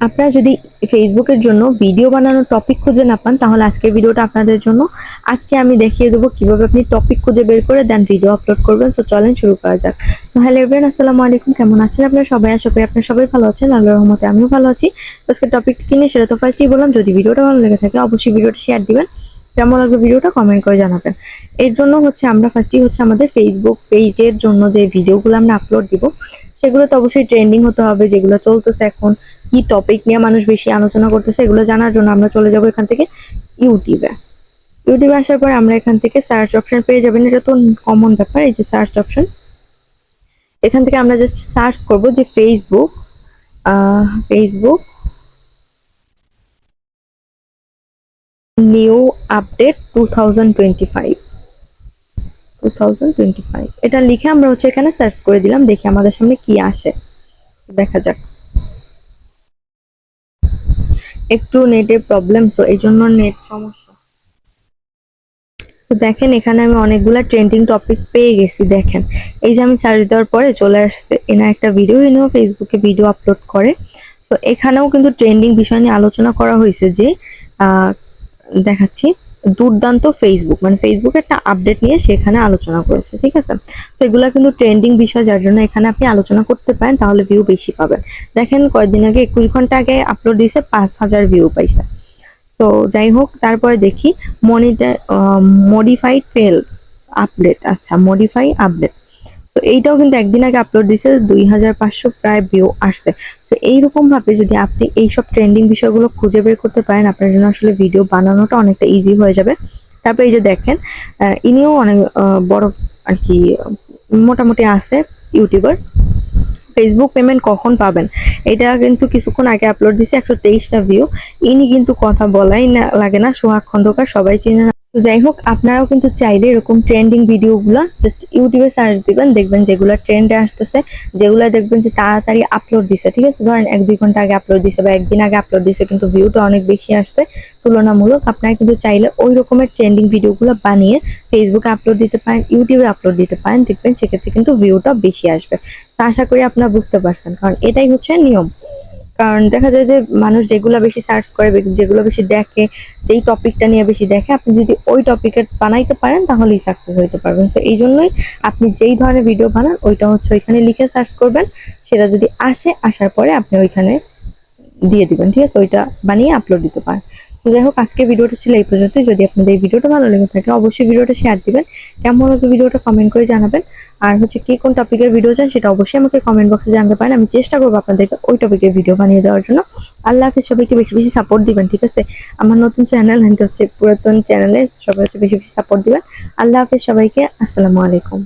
আপনারা যদি ফেসবুকের জন্য ভিডিও বানানোর টপিক খুঁজে না পান, তাহলে আজকের ভিডিওটা আপনাদের জন্য। আজকে আমি দেখিয়ে দেবো কীভাবে আপনি টপিক খুঁজে বের করে দেন ভিডিও আপলোড করবেন। সো চলেন শুরু করা যাক। সো হ্যালো এভরিয়ান আসসালামু আলাইকুম। কেমন আছেন আপনারা সবাই? আশা করি আপনারা সবাই ভালো আছেন। আল্লাহর রহমতে আমিও ভালো আছি। আজকে টপিকটি কিনে সেটা তো ফার্স্টই বললাম। যদি ভিডিওটা ভালো লেগে থাকে, অবশ্যই ভিডিওটা শেয়ার দিবেন। কেমন লাগবে ভিডিওটা কমেন্ট করে জানাবেন। এর জন্য হচ্ছে আমরা ফার্স্টই হচ্ছে আমাদের ফেসবুক পেজের জন্য যে ভিডিওগুলো আমরা আপলোড দিব সেগুলো তো অবশ্যই ট্রেন্ডিং হতে হবে, যেগুলো চলতেছে এখন, কি টপিক নিয়ে মানুষ বেশি আলোচনা করতেছে, এগুলো জানার জন্য আমরা চলে যাব এখান থেকে ইউটিউবে ইউটিউবে আসার পর আমরা এখান থেকে সার্চ অপশন পেয়ে যাবেন। এটা তো কমন ব্যাপার, এই যে সার্চ অপশন এখান থেকে আমরা জাস্ট সার্চ করব যে Facebook Facebook new update two thousand twenty five two thousand twenty five এটা লিখে আমরা হচ্ছে এখানে সার্চ করে দিলাম, দেখি আমাদের সামনে কি আসে। দেখা যাক। একটু নেটের প্রবলেম সো এই জন্য নেট সমস্যা। তো দেখেন এখানে আমি অনেকগুলা ট্রেন্ডিং টপিক পেয়ে গেছি, দেখেন। এই যে আমি সার্চ দেওয়ার পরে চলে আসছে, এনার একটা ভিডিও এনেও ফেসবুকে ভিডিও আপলোড করে। সো এখানেও কিন্তু ট্রেন্ডিং বিষয় নিয়ে আলোচনা করা হয়েছে যে দেখাচ্ছি, দুর্দান্ত ফেসবুক মানে ফেসবুক একটা আপডেট নিয়ে সেখানে আলোচনা করেছে, ঠিক আছে? তো এগুলা কিন্তু ট্রেন্ডিং বিষয়, যার জন্য এখানে আপনি আলোচনা করতে পারেন, তাহলে ভিউ বেশি পাবেন। দেখেন, কয়েকদিন আগে, একুশ ঘণ্টা আগে আপলোড দিয়েছে, পাঁচ হাজার ভিউ পাইছে। তো যাই হোক, তারপরে দেখি মনিটা মডিফাইড ফেল আপডেট আচ্ছা মডিফাই আপডেট তো এইটাও কিন্তু একদিন আগে আপলোড দিয়েছে দুই হাজার পাঁচশো প্রায় ভিউ আসছে। তো এইরকম ভাবে যদি আপনি এইসব ট্রেন্ডিং বিষয়গুলো খুঁজে বের করতে পারেন, আপনার জন্য আসলে ভিডিও বানানোটা অনেকটা ইজি হয়ে যাবে। তারপরে এই যে দেখেন ইনিও অনেক বড় আর কি, মোটামুটি আছে ইউটিউবার। ফেসবুক পেমেন্ট কখন পাবেন? এটা কিন্তু কিছুক্ষণ আগে আপলোড দিছে একশো তেইশটা ভিউ ইনি কিন্তু কথা বলাই না, লাগে না, সোহাগ খন্দকার, সবাই চিনে না। তো যাই হোক আপনারাও কিন্তু চাইলে এরকম ট্রেন্ডিং ভিডিওগুলো জাস্ট ইউটিউবে সার্চ দিবেন, দেখবেন যেগুলো ট্রেন্ডে আসতেছে, যেগুলো দেখবেন যে তাড়াতাড়ি আপলোড দিছে, ঠিক আছে? ধরেন এক, দুই ঘণ্টা আগে আপলোড দিছে বা একদিন আগে আপলোড দিছে, কিন্তু ভিউটা অনেক বেশি আসছে, তুলনামূলক আপনারা কিন্তু চাইলে ওই রকমের ট্রেন্ডিং ভিডিওগুলো বানিয়ে ফেসবুকে আপলোড দিতে পারেন ইউটিউবে আপলোড দিতে পারেন, দেখবেন সেক্ষেত্রে কিন্তু ভিউটা বেশি আসবে। তো আশা করি আপনারা বুঝতে পারছেন, কারণ এটাই হচ্ছে নিয়ম। কারণ দেখা যায় যে মানুষ যেগুলো বেশি সার্চ করে যেগুলো বেশি দেখে, যেই টপিকটা নিয়ে বেশি দেখে, আপনি যদি ওই টপিকের বানাইতে পারেন, তাহলেই সাকসেস হইতে পারবেন। সো এই জন্যই আপনি যেই ধরনের ভিডিও বানান, ওইটা হচ্ছে ওইখানে লিখে সার্চ করবেন। সেটা যদি আসে, আসার পরে আপনি ওইখানে দিয়ে দিবেন, ঠিক আছে? ওইটা বানিয়ে আপলোড দিতে পারেন। তো যাই হোক, আজকে ভিডিওটা ছিল এই পর্যন্ত যদি আপনাদের এই ভিডিওটা ভালো লেগে থাকে, অবশ্যই ভিডিওটা শেয়ার দিবেন। কেমন লাগবে ভিডিওটা কমেন্ট করে জানাবেন। আর হচ্ছে, কি কোন টপিকের ভিডিও চান, সেটা অবশ্যই আমাকে কমেন্ট বক্সে জানতে পারেন। আমি চেষ্টা করব আপনাদেরকে ওই টপিকের ভিডিও বানিয়ে দেওয়ার জন্য। আল্লাহ হাফিজ, সবাইকে বেশি বেশি সাপোর্ট দিবেন, ঠিক আছে? আমার নতুন চ্যানেল হ্যান্ড হচ্ছে পুরাতন চ্যানেলে সবাই হচ্ছে বেশি বেশি সাপোর্ট দিবেন। আল্লাহ হাফিজ সবাইকে, আসসালামু আলাইকুম।